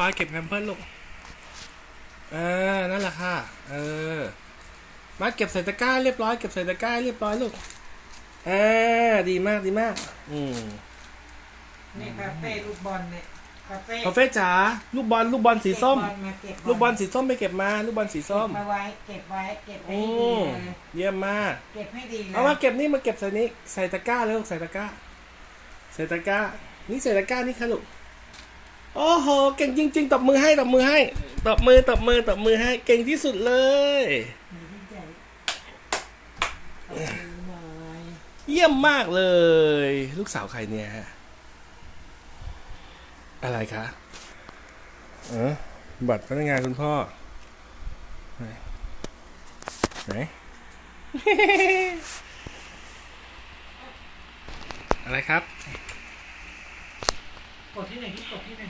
ร้อยเก็บแพมเพิร์สลูก เออ นั่นแหละค่ะ เออมาเก็บใส่ตะกร้าเรียบร้อย เก็บใส่ตะกร้าเรียบร้อยลูก เออ ดีมากดีมาก อืมนี่คาเฟ่ลูกบอลเนี่ยคาเฟ่กาแฟจ๋า ลูกบอล ลูกบอลสีส้มเก็บบอลมาเก็บบลูกบอลสีส้มไปเก็บมา ลูกบอลสีส้มเก็บมาไว้ เก็บไว้ เก็บไว้อืให้ดีมเลยเยี่ยมมาก เก็บให้ดีเลย เอามาเก็บนี่มาเก็บใส่นี้ ใส่ตะกร้าเลยลูกใส่ตะกร้า ใส่ตะกร้า นี่ใส่ตะกร้านี่ค่ะลูก โอ้โห เก่งจริง ๆตบมือให้ตบมือให้ตบมือตบมือตบมือให้ เก่งที่สุดเลย เยี่ยมมากเลย ลูกสาวใครเนี่ยฮะอะไรคะเออบัตรพนักงานคุณพ่อ ไหนไหนอะไรครับ ดที่ไหนที่กดที่ไหน